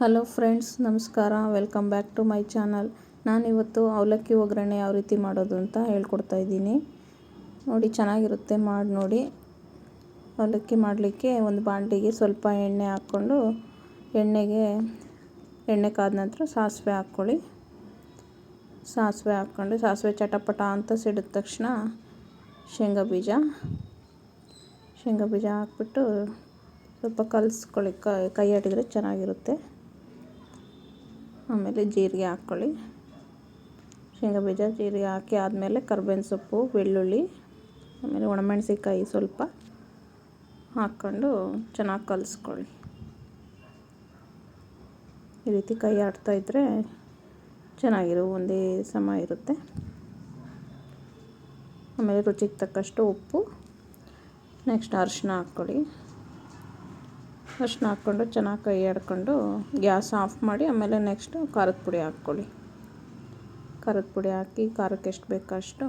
Hello friends, ನಮಸ್ಕಾರ. Welcome back to my channel. ನಾನಿವತ್ತು ಅವಲಕ್ಕಿ ಒಗ್ಗರಣೆ ಯಾವ ರೀತಿ ಮಾಡೋದು ಅಂತ ಹೇಳ್ಕೊಡ್ತಾ ಇದ್ದೀನಿ. ನೋಡಿ, ಚೆನ್ನಾಗಿರುತ್ತೆ. ಮಾಡಿ ನೋಡಿ. ಅವಲಕ್ಕಿ ಮಾಡಲಿಕ್ಕೆ ಒಂದು ಬಾಂಡಿಗೆ ಸ್ವಲ್ಪ ಎಣ್ಣೆ ಹಾಕ್ಕೊಂಡು, ಎಣ್ಣೆಗೆ, ಎಣ್ಣೆ ಕಾದ ನಂತರ ಸಾಸಿವೆ ಹಾಕ್ಕೊಳ್ಳಿ. ಸಾಸಿವೆ ಹಾಕ್ಕೊಂಡು, ಸಾಸಿವೆ ಚಟಪಟ ಅಂತ ಸಿಡಿದ ತಕ್ಷಣ ಶೇಂಗಾ ಬೀಜ. ಶೇಂಗಾ ಬೀಜ ಹಾಕ್ಬಿಟ್ಟು ಸ್ವಲ್ಪ ಕಲಿಸ್ಕೊಳ್ಳಿ. ಕೈ ಆಡಿದರೆ ಚೆನ್ನಾಗಿರುತ್ತೆ. ಆಮೇಲೆ ಜೀರಿಗೆ ಹಾಕ್ಕೊಳ್ಳಿ. ಶೇಂಗಾ ಬೀಜ ಜೀರಿಗೆ ಹಾಕಿ ಆದಮೇಲೆ ಕರ್ಬೇವಿನ ಸೊಪ್ಪು, ಬೆಳ್ಳುಳ್ಳಿ, ಆಮೇಲೆ ಒಣಮೆಣಸಿನ್ಕಾಯಿ ಸ್ವಲ್ಪ ಹಾಕ್ಕೊಂಡು ಚೆನ್ನಾಗಿ ಕಲಸ್ಕೊಳ್ಳಿ. ಈ ರೀತಿ ಕೈ ಇದ್ದರೆ ಚೆನ್ನಾಗಿರೋ ಒಂದೇ ಸಮ ಇರುತ್ತೆ. ಆಮೇಲೆ ರುಚಿಗೆ ತಕ್ಕಷ್ಟು ಉಪ್ಪು, ನೆಕ್ಸ್ಟ್ ಅರಿಶಿನ ಹಾಕ್ಕೊಳ್ಳಿ. ಅರ್ಶಿನ ಹಾಕ್ಕೊಂಡು, ಚೆನ್ನಾಗಿ ಕೈ ಗ್ಯಾಸ್ ಆಫ್ ಮಾಡಿ, ಆಮೇಲೆ ನೆಕ್ಸ್ಟು ಖಾರದ ಪುಡಿ ಹಾಕ್ಕೊಳ್ಳಿ. ಖಾರದ ಪುಡಿ ಹಾಕಿ, ಖಾರಕ್ಕೆ ಎಷ್ಟು ಬೇಕೋ ಅಷ್ಟು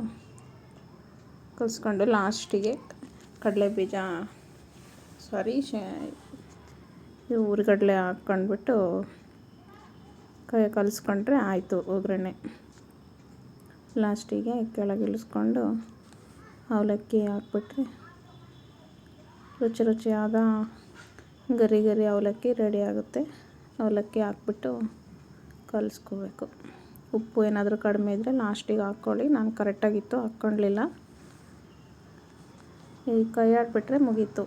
ಕಲಿಸ್ಕೊಂಡು ಲಾಸ್ಟಿಗೆ ಕಡಲೆ ಬೀಜ, ಸಾರಿ, ಶೇ ಹುರಿಗಡಲೆ ಹಾಕ್ಕೊಂಡ್ಬಿಟ್ಟು ಕೈ ಕಲಿಸ್ಕೊಂಡ್ರೆ ಆಯಿತು ಒಗ್ಗರಣೆ. ಲಾಸ್ಟಿಗೆ ಕೆಳಗೆ ಇಳಿಸ್ಕೊಂಡು ಅವಲಕ್ಕಿ ಹಾಕ್ಬಿಟ್ರೆ ರುಚಿ ರುಚಿಯಾದ ಗರಿ ಗರಿ ಅವಲಕ್ಕಿ ರೆಡಿ ಆಗುತ್ತೆ. ಅವಲಕ್ಕಿ ಹಾಕ್ಬಿಟ್ಟು ಕಲಿಸ್ಕೋಬೇಕು. ಉಪ್ಪು ಏನಾದರೂ ಕಡಿಮೆ ಇದ್ದರೆ ಲಾಸ್ಟಿಗೆ ಹಾಕ್ಕೊಳ್ಳಿ. ನಾನು ಕರೆಕ್ಟಾಗಿತ್ತು ಹಾಕ್ಕೊಳ್ಳಿಲ್ಲ ಈ ಕೈ ಆಡಿಬಿಟ್ರೆ ಮುಗೀತು.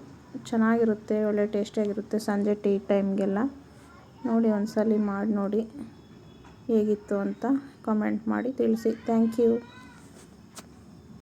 ಚೆನ್ನಾಗಿರುತ್ತೆ, ಒಳ್ಳೆ ಟೇಸ್ಟಿಯಾಗಿರುತ್ತೆ ಸಂಜೆ ಟೀ ಟೈಮ್ಗೆಲ್ಲ ನೋಡಿ ಒಂದು ಸಲ ಮಾಡಿ ನೋಡಿ ಹೇಗಿತ್ತು ಅಂತ ಕಮೆಂಟ್ ಮಾಡಿ ತಿಳಿಸಿ. Thank you